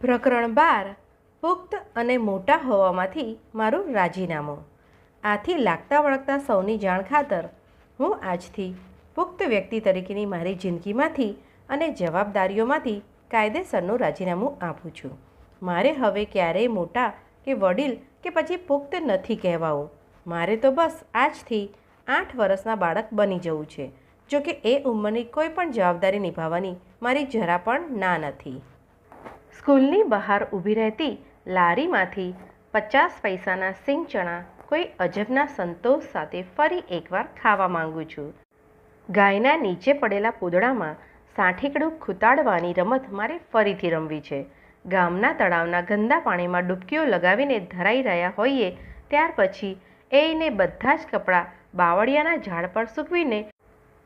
પ્રકરણ બાર, પુખ્ત અને મોટા હોવામાંથી મારું રાજીનામું. આથી લાગતા વળગતા સૌની જાણ ખાતર હું આજથી પુખ્ત વ્યક્તિ તરીકેની મારી જિંદગીમાંથી અને જવાબદારીઓમાંથી કાયદેસરનું રાજીનામું આપું છું. મારે હવે ક્યારેય મોટા કે વડીલ કે પછી પુખ્ત નથી કહેવાવું. મારે તો બસ આજથી આઠ વર્ષના બાળક બની જવું છે. જોકે એ ઉંમરની કોઈ પણ જવાબદારી નિભાવવાની મારી જરા પણ ના નથી. સ્કૂલની બહાર ઊભી રહેતી લારીમાંથી પચાસ પૈસાના સિંગ ચણા કોઈ અજબના સંતોષ સાથે ફરી એકવાર ખાવા માંગુ છું. ગાયના નીચે પડેલા પૂદડામાં સાંઠીકડું ખૂતાડવાની રમત મારે ફરીથી રમવી છે. ગામના તળાવના ગંદા પાણીમાં ડૂબકીઓ લગાવીને ધરાઈ રહ્યા હોઈએ, ત્યાર પછી એને બધા જ કપડાં બાવળિયાના ઝાડ પર સૂકવીને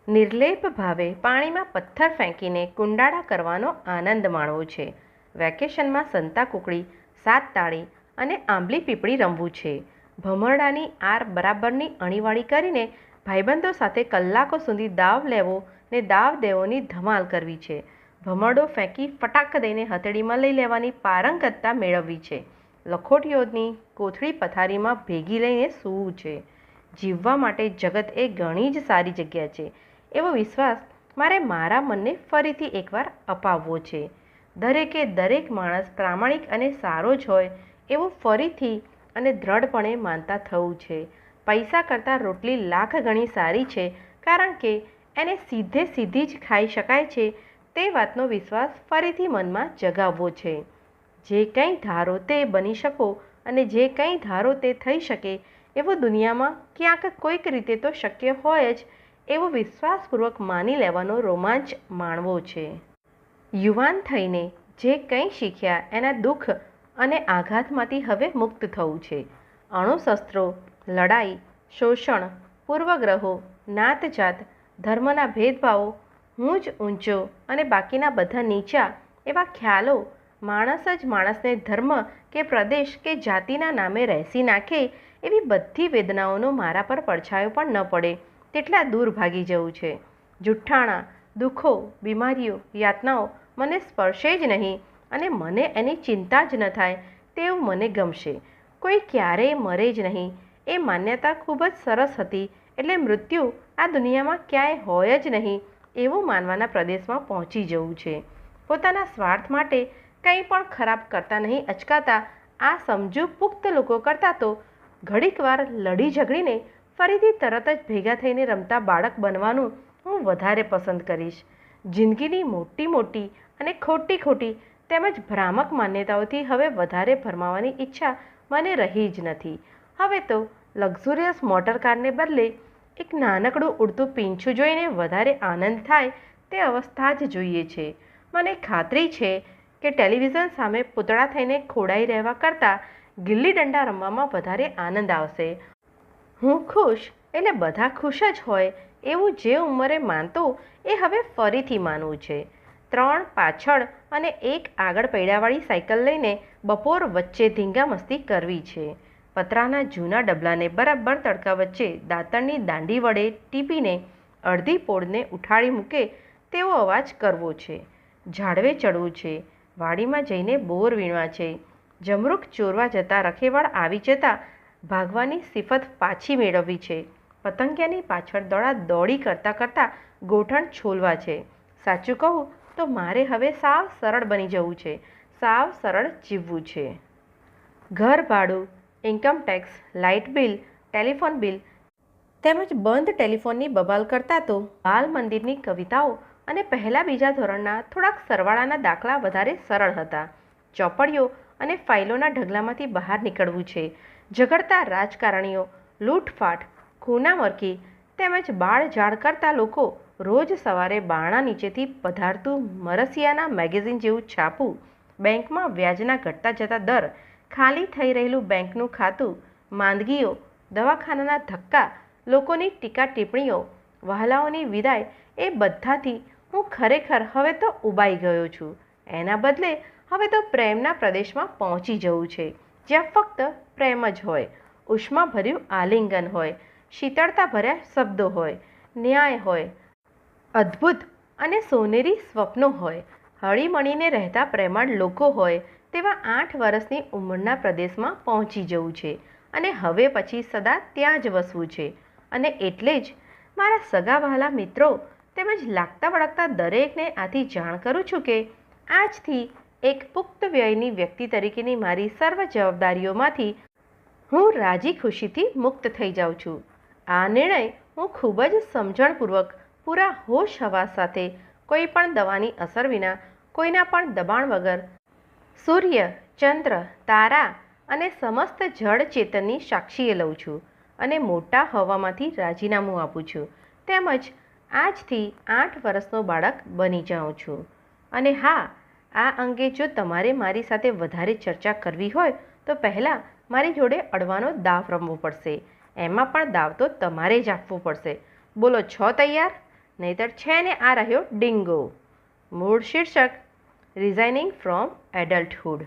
નિર્લેપ ભાવે પાણીમાં પથ્થર ફેંકીને કુંડાળા કરવાનો આનંદ માણવો છે. વેકેશનમાં સંતા કુકડી, સાત તાળી અને આંબલી પીપળી રમવું છે. ભમરડાની આર બરાબરની અણીવાળી કરીને ભાઈબંધો સાથે કલાકો સુધી દાવ લેવો ને દાવ દેવોની ધમાલ કરવી છે. ભમરડો ફેંકી ફટાક દઈને હથેળીમાં લઈ લેવાની પારંગતતા મેળવવી છે. લખોટીઓની કોથળી પથારીમાં ભેગી લઈને સૂવું છે. જીવવા માટે જગત એ ઘણી જ સારી જગ્યા છે. એવો વિશ્વાસ મારે મારા મનને ફરીથી એકવાર અપાવવો છે. દરેકે દરેક માણસ પ્રામાણિક અને સારો જ હોય એવું ફરીથી અને દ્રઢપણે માનતા થવું છે. પૈસા કરતાં રોટલી લાખ ગણી સારી છે કારણ કે એને સીધે સીધી જ ખાઈ શકાય છે તે વાતનો વિશ્વાસ ફરીથી મનમાં જગાવવો છે. જે કંઈ ધારો તે બની શકો અને જે કંઈ ધારો તે થઈ શકે એવો દુનિયામાં ક્યાંક કોઈક રીતે તો શક્ય હોય જ એવો વિશ્વાસપૂર્વક માની લેવાનો રોમાંચ માણવો છે. યુવાન થઈને જે કંઈ શીખ્યા એના દુઃખ અને આઘાતમાંથી હવે મુક્ત થવું છે. અણુશસ્ત્રો, લડાઈ, શોષણ, પૂર્વગ્રહો, નાતજાત, ધર્મના ભેદભાવો, હું જ ઊંચો અને બાકીના બધા નીચા એવા ખ્યાલો માણસ જ માણસને ધર્મ કે પ્રદેશ કે જાતિના નામે રહેસી નાખે એવી બધી વેદનાઓનો મારા પર પડછાયો પણ ન પડે. તેટલા દૂર ભાગી જવું છે. જુઠ્ઠાણા, દુઃખો, બીમારીઓ, યાતનાઓ મને સ્પર્શે જ નહીં અને મને એની ચિંતા જ ન થાય, તેવું મને ગમશે. કોઈ ક્યારેય મરે જ નહીં. એ માન્યતા ખૂબ જ સરસ હતી, એટલે મૃત્યુ આ દુનિયામાં ક્યાંય હોય જ નહીં, એવું માનવાના પ્રદેશમાં પહોંચી જવું છે. પોતાના સ્વાર્થ માટે કંઈ પણ ખરાબ કરતા નહીં અચકાતા, આ સમજુ પુખ્ત લોકો કરતાં તો ઘડીકવાર લડી ઝઘડીને ફરીથી તરત જ ભેગા થઈને રમતા બાળક બનવાનું હું વધારે પસંદ કરીશ. જિંદગીની મોટી મોટી અને ખોટી ખોટી તેમજ ભ્રામક માન્યતાઓથી હવે વધારે ભરમાવાની ઈચ્છા મને રહી જ નથી. હવે તો લક્ઝુરિયસ મોટર કારને બદલે એક નાનકડું ઉડતું પીંછું જોઈને વધારે આનંદ થાય તે અવસ્થા જ જોઈએ છે. મને ખાતરી છે કે ટેલિવિઝન સામે પૂતળા થઈને ખોડાઈ રહેવા કરતાં ગિલ્લી દંડા રમવામાં વધારે આનંદ આવશે. હું ખુશ એટલે બધા ખુશ જ હોય એવું જે ઉંમરે માનતું એ હવે ફરીથી માનવું છે. ત્રણ, પાછળ અને એક આગળ પૈડાવાળી સાયકલ લઈને બપોર વચ્ચે ધીંગા મસ્તી કરવી છે. પતરાના જૂના ડબલાને બરાબર તડકા વચ્ચે દાંતણની દાંડી વડે ટીપીને અડધી પોળને ઉઠાડી મૂકે તેવો અવાજ કરવો છે. ઝાડવે ચડવું છે. વાડીમાં જઈને બોર વીણવા છે. જમરૂક ચોરવા જતાં રખેવાળ આવી જતાં ભાગવાની સિફત પાછી મેળવવી છે. પતંગિયાની પાછળ દોડા દોડી કરતાં કરતાં ગોઠણ છોલવા છે. સાચું કહું તો મારે હવે સાવ સરળ બની જવું છે. સાવ સરળ જીવવું છે. ઘર ભાડું income tax light bill telephone bill તેમજ બંધ ટેલિફોનની બબાલ કરતાં તો બાલ મંદિરની કવિતાઓ અને પહેલાં બીજા ધોરણના થોડાક સરવાળાના દાખલા વધારે સરળ હતા. ચોપડીઓ અને ફાઇલોના ઢગલામાંથી બહાર નીકળવું છે. ઝઘડતા રાજકારણીઓ, લૂંટફાટ ખૂનામરકી તેમજ બાળ ઝાડ કરતા લોકો રોજ સવારે બારણા નીચેથી પધારતું મરસિયાના મેગેઝિન જેવું છાપું બેંકમાં વ્યાજના ઘટતા જતા દર ખાલી થઈ રહેલું બેંકનું ખાતું, માંદગીઓ, દવાખાનાના ધક્કા, લોકોની ટીકા ટિપ્પણીઓ, વહાલાઓની વિદાય એ બધાથી હું ખરેખર હવે તો ઉબાઈ ગયો છું. એના બદલે હવે તો પ્રેમના પ્રદેશમાં પહોંચી જવું છે. જ્યાં ફક્ત પ્રેમ જ હોય, ઉષ્માભર્યું આલિંગન હોય શીતળતા ભર્યા શબ્દો હોય, ન્યાય હોય, અદ્ભુત અને સોનેરી સ્વપ્નો હોય, હળીમળીને રહેતા પ્રેમાળ લોકો હોય તેવા આઠ વર્ષની ઉંમરના પ્રદેશમાં પહોંચી જવું છે અને હવે પછી સદા ત્યાં જ વસવું છે. અને એટલે જ મારા સગા વહાલા મિત્રો તેમજ લાગતા વળગતા દરેકને આથી જાણ કરું છું કે આજથી એક પુખ્ત વ્યયની વ્યક્તિ તરીકેની મારી સર્વ જવાબદારીઓમાંથી હું રાજી ખુશીથી મુક્ત થઈ જાઉં છું. આ નિર્ણય હું ખૂબ જ સમજણપૂર્વક, પૂરા હોશ હવાસ સાથે, કોઈ પણ દવાની અસર વિના, કોઈના પણ દબાણ વગર, સૂર્ય, ચંદ્ર, તારા અને સમસ્ત જળ ચેતનની સાક્ષીએ લઉં છું અને મોટા હવામાંથી રાજીનામું આપું છું. તેમજ આજથી આઠ વર્ષનો બાળક બની જાઉં છું. અને હા, આ અંગે જો તમારે મારી સાથે વધારે ચર્ચા કરવી હોય, તો પહેલાં મારી જોડે અડવાનો દાવ રમવો પડશે. એમાં પણ દાવ તો તમારે જ આપવો પડશે. બોલો, છો તૈયાર? નહીતર છે ને આ રહ્યો ડિંગો. મૂળ શીર્ષક રિઝાઇનિંગ ફ્રોમ એડલ્ટહુડ